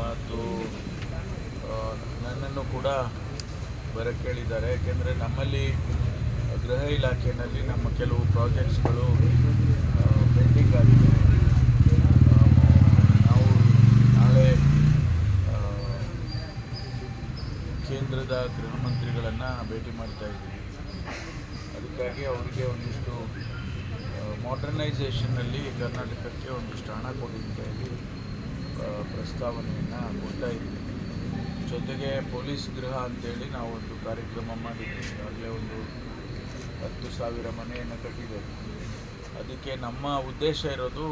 ಮತ್ತು ಆ, ನನ್ನನ್ನು ಕೂಡ ಬರಕ್ಕೆ ಕೇಳಿದ್ದಾರೆ ಯಾಕೆಂದರೆ ನಮ್ಮಲ್ಲಿ ಗೃಹ ಇಲಾಖೆಯಲ್ಲಿ ನಮ್ಮ ಕೆಲವು ಪ್ರಾಜೆಕ್ಟ್ಸ್ಗಳು ಪೆಂಡಿಂಗ್ ಆಗಿದೆ. ನಾವು ನಾಳೆ ಕೇಂದ್ರದ ಗೃಹ ಮಂತ್ರಿಗಳನ್ನು ಭೇಟಿ ಮಾಡ್ತಾ ಇದ್ದೀವಿ. ಅದಕ್ಕಾಗಿ ಅವರಿಗೆ ಒಂದಿಷ್ಟು ಮಾಡರ್ನೈಸೇಷನ್ನಲ್ಲಿ ಕರ್ನಾಟಕಕ್ಕೆ ಒಂದಿಷ್ಟು ಹಣ ಕೊಡಿ ಅಂತ ಹೇಳಿ ಪ್ರಸ್ತಾವನೆಯನ್ನು ಕೊಡ್ತಾ ಇದ್ದೀವಿ ಜೊತೆಗೆ ಪೊಲೀಸ್ ಗೃಹ ಅಂತೇಳಿ ನಾವು ಒಂದು ಕಾರ್ಯಕ್ರಮ ಮಾಡಿದ್ದೀವಿ ಆಗಲೇ ಒಂದು ಹತ್ತು ಸಾವಿರ ಮನೆಯನ್ನು ಕಟ್ಟಿದ್ದೇವೆ. ಅದಕ್ಕೆ ನಮ್ಮ ಉದ್ದೇಶ ಇರೋದು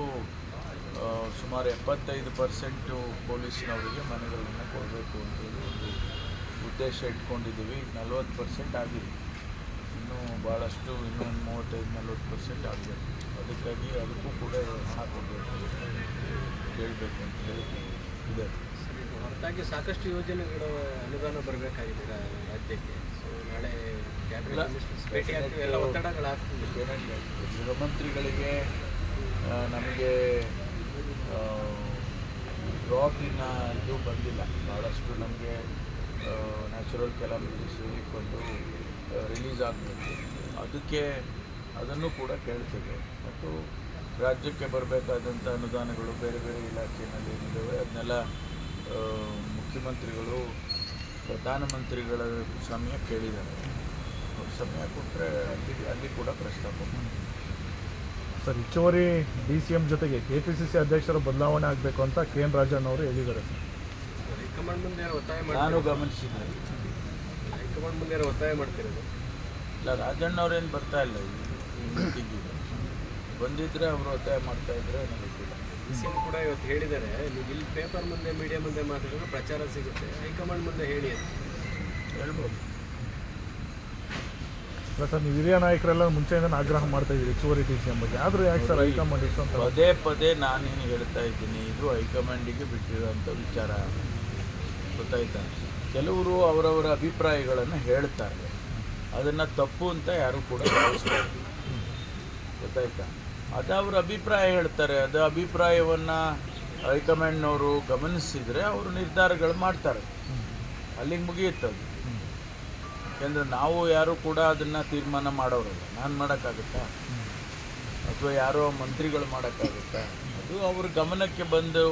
ಸುಮಾರು ಎಪ್ಪತ್ತೈದು ಪರ್ಸೆಂಟು ಪೊಲೀಸ್ನವರಿಗೆ ಮನೆಗಳನ್ನು ಕೊಡಬೇಕು ಅಂತೇಳಿ ಒಂದು ಉದ್ದೇಶ ಇಟ್ಕೊಂಡಿದ್ದೀವಿ. ನಲ್ವತ್ತು ಪರ್ಸೆಂಟ್ ಆಗಿದೆ. ಇನ್ನೂ ಭಾಳಷ್ಟು ಇನ್ನೂ ಒಂದು ಮೂವತ್ತೈದು ನಲ್ವತ್ತು ಪರ್ಸೆಂಟ್ ಆಗಬೇಕು ಅದಕ್ಕಾಗಿ ಅದಕ್ಕೂ ಕೂಡ ಹಣ ಕೊಡಬೇಕು ಕೇಳಬೇಕು ಅಂತ ಹೇಳಿ ಇದೆ. ಹೊರತಾಗಿ ಸಾಕಷ್ಟು ಯೋಜನೆಗಳು ಅನುದಾನ ಬರಬೇಕಾಗಿದೆ ರಾಜ್ಯಕ್ಕೆ. ಸೊ ನಾಳೆ ಎಲ್ಲ ಒತ್ತಡಗಳಾಗ್ತದೆ ಗೃಹಮಂತ್ರಿಗಳಿಗೆ ನಮಗೆ ಡ್ರಾಪಿನ ಇದು ಬಂದಿಲ್ಲ. ಭಾಳಷ್ಟು ನಮಗೆ ನ್ಯಾಚುರಲ್ ಕೆಲಮಿಟೀಸ್ ರಿಲೀಫ್ ರಿಲೀಸ್ ಆಗಬೇಕು. ಅದಕ್ಕೆ ಅದನ್ನು ಕೂಡ ಕೇಳ್ತೇವೆ. ಮತ್ತು ರಾಜ್ಯಕ್ಕೆ ಬರಬೇಕಾದಂಥ ಅನುದಾನಗಳು ಬೇರೆ ಬೇರೆ ಇಲಾಖೆಯಲ್ಲಿ ಏನಿದ್ದಾವೆ ಅದನ್ನೆಲ್ಲ ಮುಖ್ಯಮಂತ್ರಿಗಳು ಪ್ರಧಾನಮಂತ್ರಿಗಳ ಸಮಯ ಕೇಳಿದ್ದಾರೆ. ಅವ್ರ ಸಮಯ ಕೊಟ್ಟರೆ ಅಲ್ಲಿ ಅಲ್ಲಿ ಕೂಡ ಪ್ರಸ್ತಾಪ. ಸರ್ ಹೆಚ್ಚುವರಿ ಡಿ ಸಿ ಎಂ ಜೊತೆಗೆ ಕೆ ಪಿ ಸಿ ಸಿ ಅಧ್ಯಕ್ಷರ ಬದಲಾವಣೆ ಆಗಬೇಕು ಅಂತ ಕೆ ಎನ್ ರಾಜಣ್ಣ ಅವರು ಹೇಳಿದ್ದಾರೆ ಸರ್. ಹೈಕಮಾಂಡ್ ಮುಂದೆ ಏನೋ ಒತ್ತಾಯ ನಾನು ಮಾಡ್ತಾರೆ ಗಮನಿಸಿದ್ದೆ ಹೈಕಮಾಂಡ್ ಮುಂದೆ ಒತ್ತಾಯ ಮಾಡ್ತಿರೋದು ಇಲ್ಲ ರಾಜಣ್ಣ ಅವ್ರೇನು ಬರ್ತಾ ಇಲ್ಲ. ಬಂದಿದ್ರೆ ಅವರು ಒತ್ತಾಯ ಮಾಡ್ತಾ ಇದ್ರೆ ನನಗೆ ಗೊತ್ತಿಲ್ಲ. ಡಿ ಸಿ ಎಂ ಕೂಡ ಇವತ್ತು ಹೇಳಿದ್ದಾರೆ ನೀವು ಇಲ್ಲಿ ಪೇಪರ್ ಮುಂದೆ ಮೀಡಿಯಾ ಮುಂದೆ ಮಾತಾಡಿದ್ರೆ ಪ್ರಚಾರ ಸಿಗುತ್ತೆ. ಹೈಕಮಾಂಡ್ ಮುಂದೆ ಹೇಳಿ ಅಂತ ಹೇಳ್ಬೋದು. ಸರ್ ನೀವು ಹಿರಿಯ ನಾಯಕರೆಲ್ಲ ಮುಂಚೆಯಿಂದ ಆಗ್ರಹ ಮಾಡ್ತಾ ಇದ್ದೀರಿ ಹೆಚ್ಚುವರಿ ಟಿ ಸಿ ಬಗ್ಗೆ. ಆದರೂ ಯಾಕೆ ಸರ್ ಹೈಕಮಾಂಡ್ ಇಷ್ಟು ಅಂತ ಪದೇ ಪದೇ ನಾನೇನು ಹೇಳ್ತಾ ಇದ್ದೀನಿ ಇದು ಹೈಕಮಾಂಡಿಗೆ ಬಿಟ್ಟಿರೋಂಥ ವಿಚಾರ ಗೊತ್ತಾಯ್ತಾ? ಕೆಲವರು ಅವರವರ ಅಭಿಪ್ರಾಯಗಳನ್ನು ಹೇಳ್ತಾರೆ. ಅದನ್ನು ತಪ್ಪು ಅಂತ ಯಾರೂ ಕೂಡ ಭಾವಿಸ್ತಾರೆ ಗೊತ್ತಾಯ್ತಾ? ಅದು ಅವ್ರ ಅಭಿಪ್ರಾಯ ಹೇಳ್ತಾರೆ. ಅದು ಅಭಿಪ್ರಾಯವನ್ನು ಹೈಕಮಾಂಡ್ನವರು ಗಮನಿಸಿದರೆ ಅವರು ನಿರ್ಧಾರಗಳು ಮಾಡ್ತಾರೆ. ಅಲ್ಲಿಗೆ ಮುಗಿಯುತ್ತೆ ಅದು. ಯಾಕೆಂದರೆ ನಾವು ಯಾರು ಕೂಡ ಅದನ್ನು ತೀರ್ಮಾನ ಮಾಡೋರಲ್ಲ. ನಾನು ಮಾಡೋಕ್ಕಾಗುತ್ತಾ? ಅಥವಾ ಯಾರೋ ಮಂತ್ರಿಗಳು ಮಾಡೋಕ್ಕಾಗುತ್ತಾ? ಅದು ಅವ್ರ ಗಮನಕ್ಕೆ ಬಂದು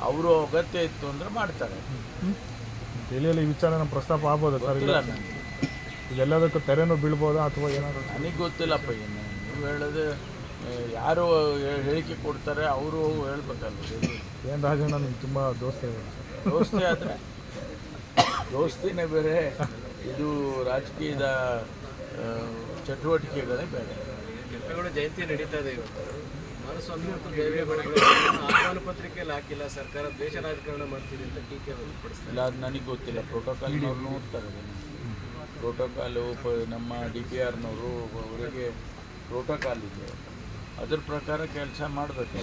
ಅವರು ಅಗತ್ಯ ಇತ್ತು ಅಂದರೆ ಮಾಡ್ತಾರೆ. ಈ ವಿಚಾರ ನಮ್ಮ ಪ್ರಸ್ತಾಪ ಆಗ್ಬೋದು ಸರ್? ಇಲ್ಲ. ನನಗೆ. ಇದೆಲ್ಲದಕ್ಕೂ ತೆರೆನೂ ಬೀಳ್ಬೋದಾ ಅಥವಾ ಏನಾದರೂ? ನನಗೆ ಗೊತ್ತಿಲ್ಲಪ್ಪ ಏನು ಹೇಳೋದು ಯಾರು ಹೇಳಿಕೆ ಕೊಡ್ತಾರೆ ಅವರು ಹೇಳ್ಬೇಕಲ್ಲ ಏನು ರಾಜಣ್ಣ ನಿಮ್ಗೆ ತುಂಬ ದೋಸ್ತಿ ಇದ್ದಾರೆ ಸರ್ ದೋಸ್ತಿ ಆದರೆ? ದೋಸ್ತಿನೇ ಬೇರೆ ಇದು ರಾಜಕೀಯದ ಚಟುವಟಿಕೆಗಳೇ ಬೇರೆ. ಜಯಂತಿ ನಡೀತಾ ಇದೆ ಇವತ್ತು ಕುಮಾರಸ್ವಾಮಿ ಮತ್ತು ದೇವೇಗೌಡರು ಆಹ್ವಾನ ಪತ್ರಿಕೆಯಲ್ಲಿ ಹಾಕಿಲ್ಲ ಸರ್ಕಾರ ದೇಶ ರಾಜಕಾರಣ ಮಾಡ್ತಿದೆ ಅಂತ ಟೀಕೆ ಇಲ್ಲ ಅದು ನನಗೆ ಗೊತ್ತಿಲ್ಲ. ಪ್ರೋಟೋಕಾಲ್ನವ್ರು ನೋಡ್ತಾರೆ ಪ್ರೋಟೋಕಾಲ್ ಪ್ರೋಟೋಕಾಲು ನಮ್ಮ ಡಿ ಪಿ ಆರ್ನವರು ಅವರಿಗೆ ಪ್ರೋಟೋಕಾಲ್ ಇದೆ ಅದ್ರ ಪ್ರಕಾರ ಕೆಲಸ ಮಾಡಬೇಕು.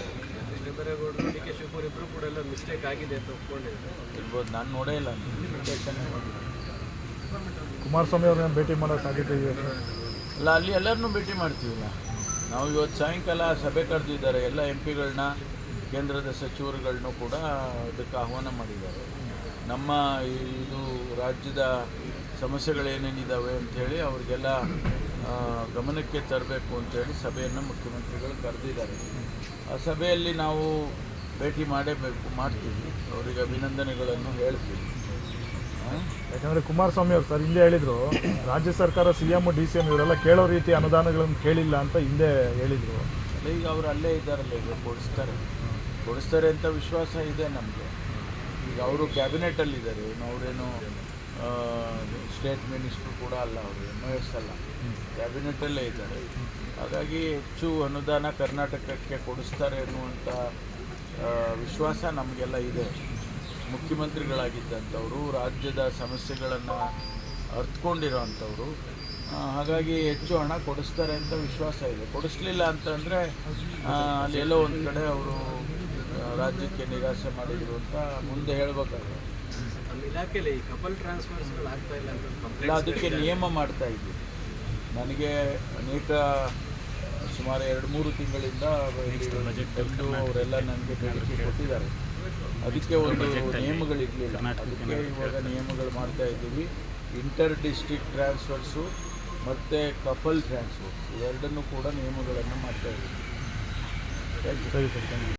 ಮಿಸ್ಟೇಕ್ ಆಗಿದೆ ಅಂತ ಇರ್ಬೋದು ನಾನು ನೋಡೇ ಇಲ್ಲ. ಕುಮಾರಸ್ವಾಮಿ ಅವ್ರನ್ನ ಭೇಟಿ ಮಾಡೋ ಸಾಧ್ಯತೆ ಇದೆ? ಅಲ್ಲ ಅಲ್ಲಿ ಎಲ್ಲರನ್ನೂ ಭೇಟಿ ಮಾಡ್ತೀವಲ್ಲ ನಾವು. ಇವತ್ತು ಸಾಯಂಕಾಲ ಸಭೆ ಕರೆದಿದ್ದಾರೆ. ಎಲ್ಲ ಎಂ ಪಿಗಳನ್ನ ಕೇಂದ್ರದ ಸಚಿವರುಗಳನ್ನೂ ಕೂಡ ಅದಕ್ಕೆ ಆಹ್ವಾನ ಮಾಡಿದ್ದಾರೆ. ನಮ್ಮ ಇದು ರಾಜ್ಯದ ಸಮಸ್ಯೆಗಳೇನೇನಿದ್ದಾವೆ ಅಂಥೇಳಿ ಅವ್ರಿಗೆಲ್ಲ ಗಮನಕ್ಕೆ ತರಬೇಕು ಅಂತೇಳಿ ಸಭೆಯನ್ನು ಮುಖ್ಯಮಂತ್ರಿಗಳು ಕರೆದಿದ್ದಾರೆ. ಆ ಸಭೆಯಲ್ಲಿ ನಾವು ಭೇಟಿ ಮಾಡೇಬೇಕು ಮಾಡ್ತೀವಿ. ಅವರಿಗೆ ಅಭಿನಂದನೆಗಳನ್ನು ಹೇಳ್ತೀವಿ. ಯಾಕಂದರೆ ಕುಮಾರಸ್ವಾಮಿ ಅವರು ಸರ್ ಹಿಂದೆ ಹೇಳಿದರು ರಾಜ್ಯ ಸರ್ಕಾರ C M D C M ಇವರೆಲ್ಲ ಕೇಳೋ ರೀತಿ ಅನುದಾನಗಳನ್ನು ಕೇಳಿಲ್ಲ ಅಂತ ಹಿಂದೆ ಹೇಳಿದರು. ಅಲ್ಲ ಈಗ ಅವರು ಅಲ್ಲೇ ಇದ್ದಾರಲ್ಲ ಈಗ ಕೊಡಿಸ್ತಾರೆ. ಕೊಡಿಸ್ತಾರೆ ಅಂತ ವಿಶ್ವಾಸ ಇದೆ ನಮಗೆ. ಈಗ ಅವರು ಕ್ಯಾಬಿನೆಟಲ್ಲಿದ್ದಾರೆ ಏನು ಅವರೇನು ಸ್ಟೇಟ್ ಮಿನಿಸ್ಟ್ರು ಕೂಡ ಅಲ್ಲ ಅವರು ಎಂ ಎಸ್ ಅಲ್ಲ. ಕ್ಯಾಬಿನೆಟಲ್ಲೇ ಇದ್ದಾರೆ. ಹಾಗಾಗಿ ಹೆಚ್ಚು ಅನುದಾನ ಕರ್ನಾಟಕಕ್ಕೆ ಕೊಡಿಸ್ತಾರೆ ಅನ್ನುವಂಥ ವಿಶ್ವಾಸ ನಮಗೆಲ್ಲ ಇದೆ. ಮುಖ್ಯಮಂತ್ರಿಗಳಾಗಿದ್ದಂಥವರು, ರಾಜ್ಯದ ಸಮಸ್ಯೆಗಳನ್ನು ಅರ್ಥಕೊಂಡಿರೋ ಅಂಥವ್ರು ಹಾಗಾಗಿ ಹೆಚ್ಚು ಹಣ ಕೊಡಿಸ್ತಾರೆ ಅಂತ ವಿಶ್ವಾಸ ಇದೆ. ಕೊಡಿಸ್ಲಿಲ್ಲ ಅಂತಂದರೆ ಅಲ್ಲಿ ಎಲ್ಲೋ ಒಂದು ಕಡೆ ಅವರು ರಾಜ್ಯಕ್ಕೆ ನಿರಾಸೆ ಮಾಡಿದರು ಅಂತ ಮುಂದೆ ಹೇಳ್ಬೇಕಾಗುತ್ತೆ. ನಮ್ಮ ಇಲಾಖೆಯಲ್ಲಿ ಈ ಕಪಲ್ ಟ್ರಾನ್ಸ್ಫರ್ಸ್ಗಳು ಆಗ್ತಾ ಇಲ್ಲ ಅಂತ ಇಲ್ಲ ಅದಕ್ಕೆ ನಿಯಮ ಮಾಡ್ತಾ ಇದ್ದೀವಿ ನನಗೆ ಅನೇಕ ಸುಮಾರು ಎರಡು ಮೂರು ತಿಂಗಳಿಂದ ಅವರೆಲ್ಲ ನನಗೆ ಬೇಡಿಕೆ ಕೊಟ್ಟಿದ್ದಾರೆ. ಅದಕ್ಕೆ ಒಂದು ನಿಯಮಗಳಿರಲಿಲ್ಲ. ಅದಕ್ಕೆ ಇವಾಗ ನಿಯಮಗಳು ಮಾಡ್ತಾ ಇದ್ದೀವಿ. ಇಂಟರ್ ಡಿಸ್ಟಿಕ್ ಟ್ರಾನ್ಸ್ಫರ್ಸು ಮತ್ತು ಕಪಲ್ ಟ್ರಾನ್ಸ್ಫರ್ಸ್ ಇವೆರಡನ್ನೂ ಕೂಡ ನಿಯಮಗಳನ್ನು ಮಾಡ್ತಾ ಇದ್ದೀವಿ. ಸರಿ ಸರ್ ಥ್ಯಾಂಕ್ ಯು